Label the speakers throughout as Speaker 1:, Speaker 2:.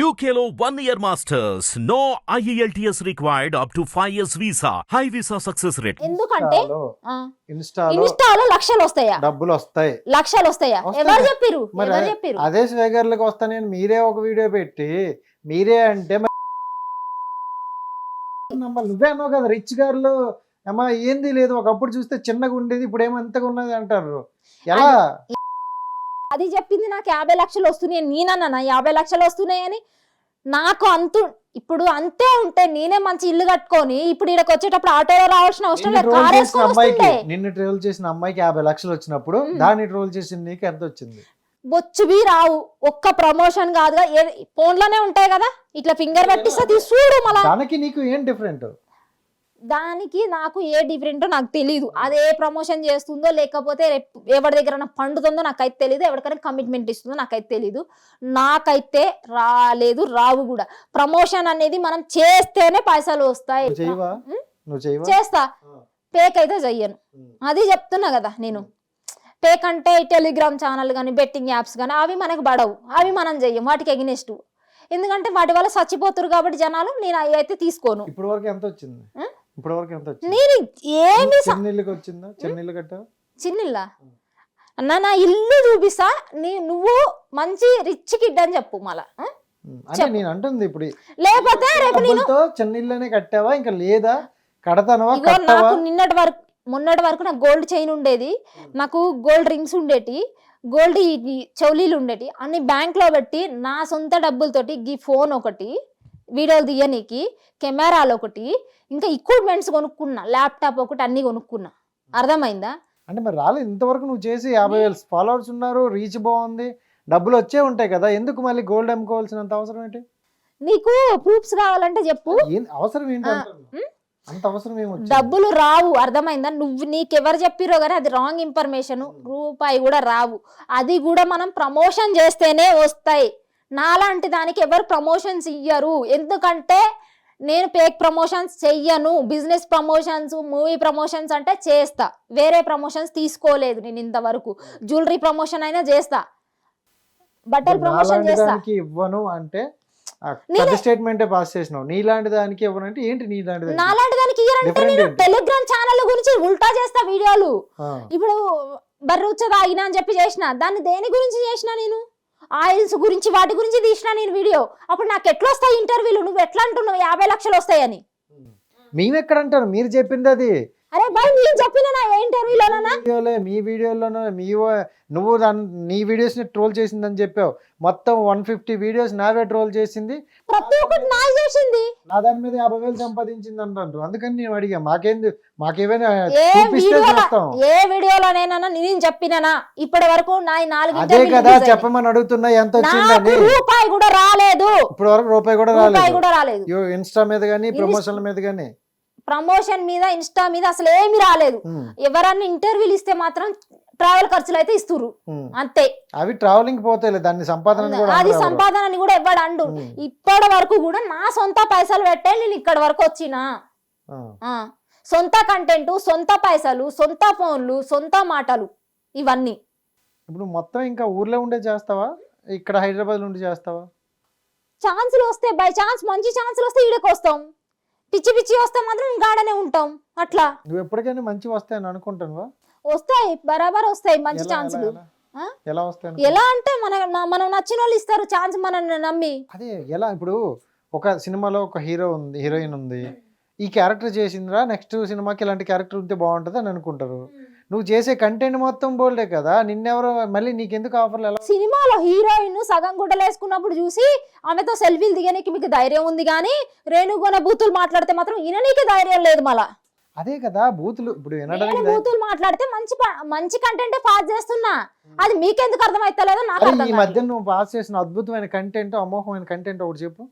Speaker 1: One year masters. No E IELTS required up to 5 years visa. High visa success rate.
Speaker 2: ఎందుకంటే
Speaker 3: ఇన్స్టాలో
Speaker 2: ఆ,
Speaker 3: ఇన్స్టాలో
Speaker 2: ఇన్స్టాలో లక్షలు వస్తాయా
Speaker 3: డబ్బులు వస్తాయి
Speaker 2: లక్షలు వస్తాయా
Speaker 3: వస్తాయి.
Speaker 2: ఎవరు చెప్పిరు
Speaker 3: మరి
Speaker 2: ఎవరు
Speaker 3: అదే-
Speaker 2: చెప్పిరు
Speaker 3: అదే స్వేగర్లకు వస్తానని మీరే ఒక వీడియో పెట్టి మీరే అంటే మరి నమ్మాలి. నువ్వే అన్నావు కదా రిచ్ గారులు అమ్మా ఏంది లేదు ఒకప్పుడు చూస్తే చిన్నగా ఉండేది ఇప్పుడు ఏమంతగా ఉన్నది అంటారు ఎలా
Speaker 2: అది చెప్పింది నాకు యాభై లక్షలు వస్తున్నాయి నేనన్నా యాభై లక్షలు వస్తున్నాయని. నాకు అంతు ఇప్పుడు అంతే ఉంటే నేనే మంచి ఇల్లు కట్టుకొని ఇప్పుడు ఇక్కడికి వచ్చేటప్పుడు ఆటోలో రావాల్సిన అవసరం
Speaker 3: నిన్ను
Speaker 2: లేదు కార్ వేసుకొని వస్తుంటే
Speaker 3: నిన్ను ట్రోల్ చేసిన అమ్మాయికి యాభై లక్షలు వచ్చినప్పుడు. దాన్ని ట్రోల్ చేసిన నీకు ఎంత వచ్చింది?
Speaker 2: బొచ్చువి రావు ఒక్క ప్రమోషన్ కాదుగా ఫోన్లోనే ఉంటాయి కదా ఇట్లా ఫింగర్ పట్టిస్తే చూడు మళ్ళా.
Speaker 3: దానికి నీకు ఏం డిఫరెంట్
Speaker 2: దానికి నాకు ఏ డిఫరెంటో నాకు తెలియదు అది ఏ ప్రమోషన్ చేస్తుందో లేకపోతే రేపు ఎవరి దగ్గర పండుతుందో నాకైతే తెలియదు ఎవరికైనా కమిట్మెంట్ ఇస్తుందో నాకైతే తెలియదు నాకైతే రాలేదు రావు కూడా. ప్రమోషన్ అనేది మనం చేస్తేనే పైసలు వస్తాయి. చేస్తా. పేక్ అయితే చెయ్యను. అది చెప్తున్నా కదా నేను. పేక్ అంటే టెలిగ్రామ్ ఛానల్ కానీ బెట్టింగ్ యాప్స్ కానీ అవి మనకు పడవు. అవి మనం చెయ్యం. వాటికి ఎగినెస్ట్ ఎందుకంటే వాటి వల్ల చచ్చిపోతురు కాబట్టి జనాలు నేను అవి అయితే తీసుకోను.
Speaker 3: ఇప్పటి వరకు ఎంత వచ్చింది?
Speaker 2: ఆ?
Speaker 3: ఇప్పటి వరకు ఎంత
Speaker 2: నేను ఏమి
Speaker 3: చెన్నీళ్ళకి వచ్చిందా చెన్నీళ్ళు కట్టావా?
Speaker 2: చిన్నిల్లా? అన్న నా ఇల్లు చూపిస్తా. నీ నువ్వు మంచి రిచ్ కిడ్ అని చెప్పు మళ్ళా
Speaker 3: అంటే. నేను అంటుంది ఇప్పుడు
Speaker 2: లేకపోతే రేపు నేను
Speaker 3: చెన్నీళ్ళనే కట్టావా? ఇంకా లేదా? కడతానవా?
Speaker 2: నాకు నిన్నటి వరకు మొన్నటి వరకు నాకు గోల్డ్ చైన్ ఉండేది. నాకు గోల్డ్ రింగ్స్ ఉండేటి. గోల్డ్ చౌలీలు ఉండేటి. అన్ని బ్యాంక్లో పెట్టి నా సొంత డబ్బులతోటి ఈ ఫోన్ ఒకటి. వీడియోలు తీయనీకి కెమెరాలు ఒకటి ఇంకా ఎక్విప్మెంట్స్ కొనుక్కున్నా ల్యాప్టాప్ ఒకటి అన్ని కొనుక్కున్నా. అర్థమైందా?
Speaker 3: అంటే మరి రాలేదు. ఇంతవరకు నువ్వు చేసి యాభై వేలు ఫాలోవర్స్ ఉన్నారు రీచ్ బాగుంది డబ్బులు వచ్చే ఉంటాయి కదా ఎందుకు మళ్ళీ గోల్డ్ అమ్ముకోవాల్సినంత అవసరం ఏంటి?
Speaker 2: నీకు ప్రూఫ్స్ కావాలంటే చెప్పు.
Speaker 3: ఏం అవసరం ఏంటి
Speaker 2: ఆ.
Speaker 3: అంత అవసరం ఏమొచ్చింది
Speaker 2: డబ్బులు రావు అర్థమైందా? నువ్వు నీకెవరు చెప్పిరో కానీ అది రాంగ్ ఇన్ఫర్మేషన్ రూపాయి కూడా రావు. అది కూడా మనం ప్రమోషన్ చేస్తేనే వస్తాయి. నాలాంటి దానికి ఎవరు ప్రమోషన్స్ ఇయ్యరు. ఎందుకంటే నేను పేక్ ప్రమోషన్స్ చెయ్యను. బిజినెస్ ప్రమోషన్స్ మూవీ ప్రమోషన్స్ అంటే చేస్తా. వేరే ప్రమోషన్స్ తీసుకోలేదు నేను ఇంతవరకు. జ్యువెలరీ ప్రమోషన్ అయినా చేస్తా. బట్టల ప్రమోషన్ చేస్తా.
Speaker 3: ఇవ్వను అంటే ఆ
Speaker 2: నేనే-
Speaker 3: పెద్ద స్టేట్మెంటే పాస్ చేసినావు. నీలాంటి దానికి ఇవ్వను అంటే ఏంటి నీలాంటి దానికి?
Speaker 2: నాలాంటి దానికి ఇయ్యరంటే
Speaker 3: Different
Speaker 2: నేను
Speaker 3: ఏంటి?
Speaker 2: టెలిగ్రామ్ ఛానల్ గురించి ఉల్టా చేస్తా వీడియోలు. ఇప్పుడు బర్రుచ్చ తాగినా అని చెప్పి చేసిన. దాన్ని దేని గురించి చేసిన నేను? ఆయిల్స్ గురించి వాటి గురించి తీసిన నేను వీడియో. అప్పుడు నాకు ఎట్లా వస్తాయి ఇంటర్వ్యూలు నువ్వు ఎట్లా అంటున్నావు? యాభై లక్షలు వస్తాయని.
Speaker 3: మేము ఎక్కడ అంటారు మీరు చెప్పింది అది.
Speaker 2: అరే బాయ్ నేను చెప్పిన ఇంటర్వ్యూలోనా?
Speaker 3: వీడియోలే మీ వీడియోలోనో మీ నువ్వు నీ వీడియోస్ని ట్రోల్ చేసిందని చెప్పావు. మొత్తం వన్ ఫిఫ్టీ వీడియోస్ నావే ట్రోల్ చేసింది.
Speaker 2: ప్రతి ఒక్కటి నా చేసింది.
Speaker 3: నా దాని మీద యాభై వేలు సంపాదించింది అంటారు అందుకని నేను అడిగా మాకేంది మాకేమైనా
Speaker 2: ఏ వీడియోలోనేనా నేను చెప్పినానా? ఇప్పటి వరకు నా నాలుగు
Speaker 3: అదే కదా. చెప్పమని అడుగుతున్నా ఎంత వచ్చిందని.
Speaker 2: రూపాయి కూడా రాలేదు.
Speaker 3: ఇప్పుడు వరకు రూపాయి కూడా రాలేదు.
Speaker 2: కూడా రాలేదు.
Speaker 3: యో ఇన్స్టా మీద కానీ ప్రమోషన్ల మీద కానీ
Speaker 2: ప్రమోషన్ మీద ఇన్స్టా మీద అసలు ఏమి రాలేదు. ఎవరన్నా ఇంటర్వ్యూలు ఇస్తే మాత్రం ట్రావెల్ ఖర్చులు అయితే ఇస్తురు అంతే.
Speaker 3: అవి ట్రావెలింగ్ పోతాయి దాన్ని సంపాదన
Speaker 2: అది
Speaker 3: అనరు ఎవరు.
Speaker 2: సంపాదన అని కూడా ఇవ్వడు అండు. ఇప్పటి వరకు కూడా నా సొంత పైసలు పెట్టే నేను ఇక్కడ వరకు వచ్చిన. సొంత కంటెంట్ సొంత పైసలు సొంత ఫోన్లు సొంత మాటలు ఇవన్నీ.
Speaker 3: ఇప్పుడు మొత్తం ఇంకా ఊర్లో ఉండే చేస్తావా? ఇక్కడ హైదరాబాద్ ఉండి చేస్తావా?
Speaker 2: ఛాన్సులు వస్తే బై ఛాన్స్ మంచి ఛాన్సులు వస్తే ఈడకి వస్తాం పిచ్చి పిచ్చి వస్తే మాత్రం గాడనే ఉంటాం. అట్లా.
Speaker 3: నువ్వు ఎప్పటికైనా మంచి వస్తాయని అనుకుంటానువా
Speaker 2: వస్తాయి బరాబర్ వస్తాయి మంచి
Speaker 3: ఎలా-
Speaker 2: ఛాన్సులు.
Speaker 3: ఎలా-
Speaker 2: ఆ?
Speaker 3: ఎలా వస్తాయి
Speaker 2: ఎలా అంటే మన మన- మనం నచ్చిన వాళ్ళు ఇస్తారు ఛాన్స్ మనల్ని నమ్మి.
Speaker 3: అదే ఎలా? ఇప్పుడు ఒక సినిమాలో ఒక హీరో ఉంది హీరోయిన్ ఉంది. ఈ క్యారెక్టర్ చేసిందిరా నెక్స్ట్ సినిమాకి ఇలాంటి క్యారెక్టర్ ఉంటే బాగుంటుంది అని అనుకుంటారు. నువ్వు చేసే కంటెంట్ మొత్తం బోల్డే కదా నిన్నెవరో మళ్ళీ నీకెందుకు ఆఫర్లు ఎలా?
Speaker 2: సినిమాలో హీరోయిన్ సగం గుడ్డలు వేసుకున్నప్పుడు చూసి ఆమెతో సెల్ఫీలు దిగనీకి మీకు ధైర్యం ఉంది కానీ రేణుగొన బూతులు మాట్లాడితే మాత్రం ఈయననీకి ధైర్యం లేదు మళ్ళా.
Speaker 3: అదే కదా బూతులు ఇప్పుడు వినడానికి
Speaker 2: బూతులు మాట్లాడితే మంచి మంచి కంటెంట్ పాస్ చేస్తున్నా. అది మీకెందుకు అర్థమైతలేదో నాకు
Speaker 3: ఈ. మధ్య నువ్వు పాస్ చేసిన అద్భుతమైన కంటెంట్ అమోఘమైన కంటెంట్ ఒకటి చెప్పు.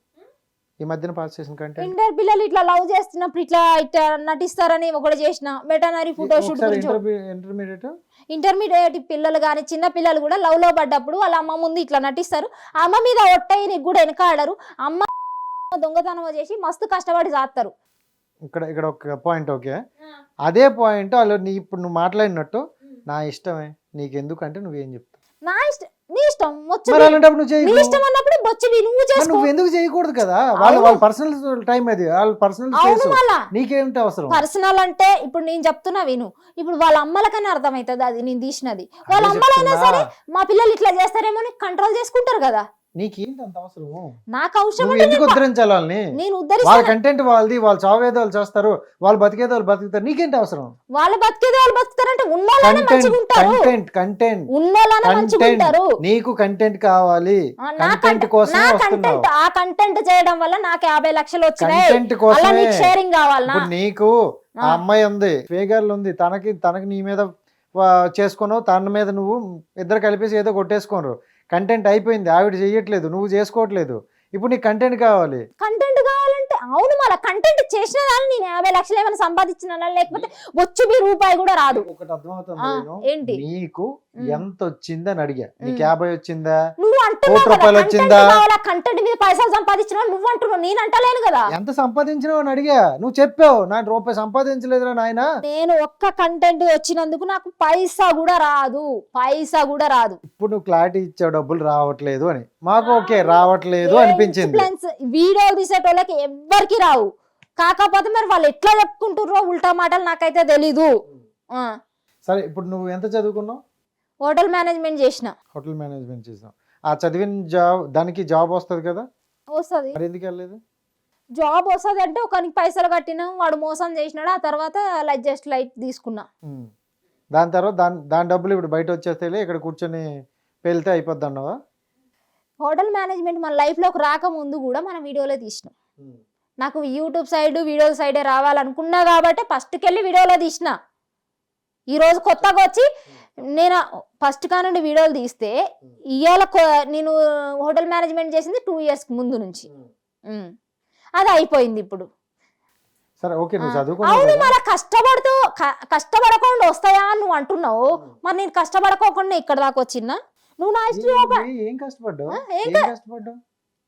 Speaker 3: ఈ మధ్యన పాస్ చేసిన కంటెంట్?
Speaker 2: ఇంటర్ పిల్లలు ఇట్లా లవ్ చేస్తున్నప్పుడు ఇట్లా ఇట్లా నటిస్తారని ఒకటి చేసిన. Veterinary photo shoot
Speaker 3: intermediate?
Speaker 2: Intermediate పిల్లలు కానీ చిన్న పిల్లలు కూడా లవ్లో పడ్డప్పుడు వాళ్ళ అమ్మ ముందు ఇట్లా నటిస్తారు. అమ్మ మీద ఒట్టయి నీకు కూడా వెనకాడరు. అమ్మ దొంగతనం చేసి మస్తు కష్టపడి చేస్తారు
Speaker 3: ఇక్కడ ఇక్కడ ఒక పాయింట్ ఓకే? అదే పాయింట్ వాళ్ళు నీ ఇప్పుడు నువ్వు మాట్లాడినట్టు నా ఇష్టమే. నీకు ఎందుకంటే నువ్వేం చెప్తావు?
Speaker 2: నా ఇష్ట నీ ఇష్టం
Speaker 3: మరి అలాంటప్పుడు నువ్వు
Speaker 2: నీ
Speaker 3: చేయకు
Speaker 2: ఇష్టం అన్నప్పుడు బొచ్చువి నువ్వు
Speaker 3: మరి
Speaker 2: చేసుకో.
Speaker 3: నువ్వు ఎందుకు చేయకూడదు కదా? వాళ్ళ
Speaker 2: అవును.
Speaker 3: వాళ్ళ పర్సనల్ టైం అది. వాళ్ళ పర్సనల్
Speaker 2: అవును
Speaker 3: స్పేస్
Speaker 2: మళ్ళా.
Speaker 3: నీకేమిటి అవసరం?
Speaker 2: పర్సనల్ అంటే ఇప్పుడు నేను చెప్తున్నా విను. ఇప్పుడు వాళ్ళ అమ్మలకనే అర్థమవుతుంది అది నేను తీసినది. వాళ్ళ అమ్మలైనా
Speaker 3: చెప్తున్నా.
Speaker 2: సరే మా పిల్లలు ఇట్లా చేస్తారేమో అని కంట్రోల్ చేసుకుంటారు కదా.
Speaker 3: నీకేంటి అంత అవసరం
Speaker 2: నాకు అవసరం
Speaker 3: నువ్వు ఎందుకు
Speaker 2: నేను ప-
Speaker 3: ఉద్ధరించాలి వాళ్ళని?
Speaker 2: నేను
Speaker 3: వాళ్ళ
Speaker 2: ఉద్ధరిస్తాను
Speaker 3: కంటెంట్ వాళ్ళది వాళ్ళు చావేదో వాళ్ళు చేస్తారు వాళ్ళు బతికేదో వాళ్ళు బతుకుతారు. నీకేంటి అవసరం?
Speaker 2: వాళ్ళు బతికేది వాళ్ళు బతుకుతారంటే ఉన్నోళ్ళనే
Speaker 3: కంటెంట్
Speaker 2: మంచిగా ఉంటారు.
Speaker 3: కంటెంట్ కంటెంట్
Speaker 2: ఉన్నోళ్ళనే మంచిగా
Speaker 3: కంటెంట్
Speaker 2: ఉంటారు.
Speaker 3: నీకు కంటెంట్ కావాలి. కంటెంట్
Speaker 2: కంటెంట్ ఆ కంటెంట్ చేయడం వల్ల నాకు యాభై లక్షలు వచ్చినాయి.
Speaker 3: కంటెంట్ కోసమే.
Speaker 2: నీకు షేరింగ్ కావాలనా?
Speaker 3: ఇప్పుడు నీకు ఆ
Speaker 2: ఆ.
Speaker 3: అమ్మాయి ఉంది ఫేగర్లు ఉంది. తనకి తనకి నీ మీద చేసుకున్నావు. తన మీద నువ్వు ఇద్దరు కలిపేసి ఏదో కొట్టేసుకోరు కంటెంట్ అయిపోయింది ఆవిడ చెయ్యట్లేదు నువ్వు చేసుకోవట్లేదు ఇప్పుడు నీకు కంటెంట్ కావాలి
Speaker 2: కంటెంట్ కావాలంటే అవును మళ్ళీ కంటెంట్ చేసిన దాన్ని నేను యాభై లక్షలు ఏమైనా సంపాదించిన లేకపోతే వచ్చి మీ రూపాయి కూడా రాదు
Speaker 3: ఒకటి అర్థమవుతుంది.
Speaker 2: ఏంటి?
Speaker 3: నీకు ఎంత వచ్చిందని అడిగా నీకు. యాభై వచ్చిందా?
Speaker 2: నువ్వు
Speaker 3: కోటి రూపాయలు వచ్చిందా?
Speaker 2: కంటెంట్ మీద పైసలు సంపాదించిన నువ్వు అంటున్నావు నేను అంటలేను కదా.
Speaker 3: ఎంత సంపాదించినావు అని అడిగా నువ్వు చెప్పావు నా రూపాయి సంపాదించలేదురా నాయన.
Speaker 2: నేను ఒక్క కంటెంట్ వచ్చినందుకు నాకు పైసా కూడా రాదు పైసా కూడా రాదు.
Speaker 3: ఇప్పుడు నువ్వు క్లారిటీ ఇచ్చావు డబ్బులు రావట్లేదు అని. మాకు ఓకే రావట్లేదు అనిపించింది.
Speaker 2: వీడియోలు తీసేటోళ్ళకి ఎవ్వరికి రావు. కాకపోతే మరి వాళ్ళు ఎట్లా చెప్పుకుంటుర్రో ఉల్టా మాటలు నాకైతే తెలీదు.
Speaker 3: సరే ఇప్పుడు నువ్వు ఎంత చదువుకున్నావు?
Speaker 2: హోటల్ మేనేజ్మెంట్ చేసిన.
Speaker 3: హోటల్ మేనేజ్మెంట్ చేసావు ఆ చదివిన జాబ్ దానికి జాబ్ వస్తుంది కదా?
Speaker 2: వస్తుంది.
Speaker 3: మరి ఎందుకు వెళ్ళలేదు?
Speaker 2: జాబ్ వస్తుంది అంటే ఒకరికి పైసలు కట్టినాం వాడు మోసం చేసినాడు ఆ తర్వాత లైట్ జస్ట్ లైట్ తీసుకున్నా.
Speaker 3: ఉమ్. దాని తర్వాత దాని దాని డబ్బులు ఇప్పుడు బయట వచ్చేస్తే ఇక్కడ కూర్చొని పెళ్తే అయిపోద్ది అన్నావా
Speaker 2: హోటల్ మేనేజ్మెంట్ మన లైఫ్లోకి రాకముందు కూడా మనం వీడియోలో తీసినాం. నాకు యూట్యూబ్ సైడ్ వీడియోల సైడే రావాలనుకున్నా కాబట్టి ఫస్ట్కి వెళ్ళి వీడియోలో తీసిన. ఈరోజు కొత్తగా వచ్చి నేను ఫస్ట్ కానుండి వీడియోలు తీస్తే ఇవాళ నేను హోటల్ మేనేజ్మెంట్ చేసింది టూ ఇయర్స్ ముందు నుంచి. అది అయిపోయింది ఇప్పుడు. అవును? మరి కష్టపడుతూ కష్టపడకుండా వస్తాయా అని నువ్వు అంటున్నావు? మరి నేను కష్టపడకోకుండా ఇక్కడ దాకా వచ్చినా నువ్వు నా హిస్టరీ ఓపెన్
Speaker 3: ఏ- కష్టపడ్డావు?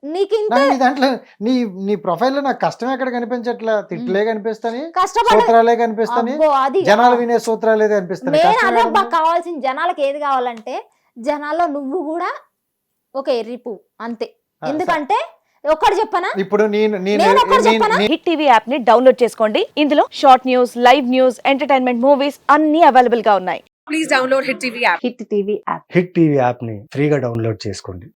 Speaker 2: నీకు ఇంత
Speaker 3: నీ దాంట్లో నీ నీ ప్రొఫైల్లో నాకు కష్టం ఎక్కడ కనిపించట్లా? తిట్లే కనిపిస్తాని
Speaker 2: కష్టపడ
Speaker 3: సూత్రాలే
Speaker 2: అది
Speaker 3: జనాలు వినే సూత్రాలే కనిపిస్తాయి ఏడుంది?
Speaker 2: మాకు కావాల్సిన జనాలకు ఏది కావాలంటే జనాల్లో నువ్వు కూడా ఒక ఎర్రిపు అంతే. ఎందుకంటే ఒక్కటి చెప్పనా?
Speaker 3: ఇప్పుడు నేను నేను
Speaker 4: హిట్ టీవీ యాప్ని డౌన్లోడ్ చేసుకోండి. ఇందులో short news live news entertainment movies అన్ని అవైలబుల్గా ఉన్నాయి.
Speaker 5: please download Hit TV app.
Speaker 4: Hit TV app.
Speaker 6: Hit TV యాప్ని ఫ్రీగా డౌన్లోడ్ చేసుకోండి.